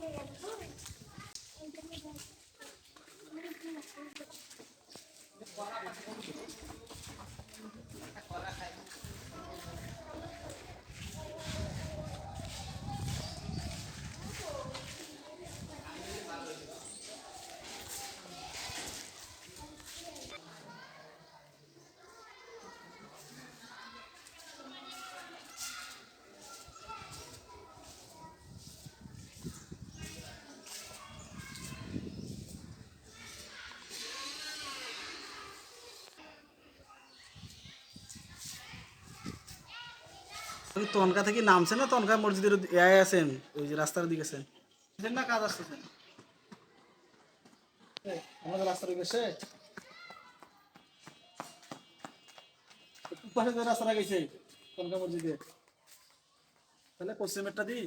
Thank you. তনকা থেকে নামছেন না? তনকা মসজিদের এআই আছেন, ওই যে রাস্তার দিকে আছেন। না কাজ আসতেছেন আমাদের রাস্তার দিকে পাশে পাশে যে রাস্তাটা গেছে, তনকা মসজিদে তাহলে পশ্চিমেরটা দিই?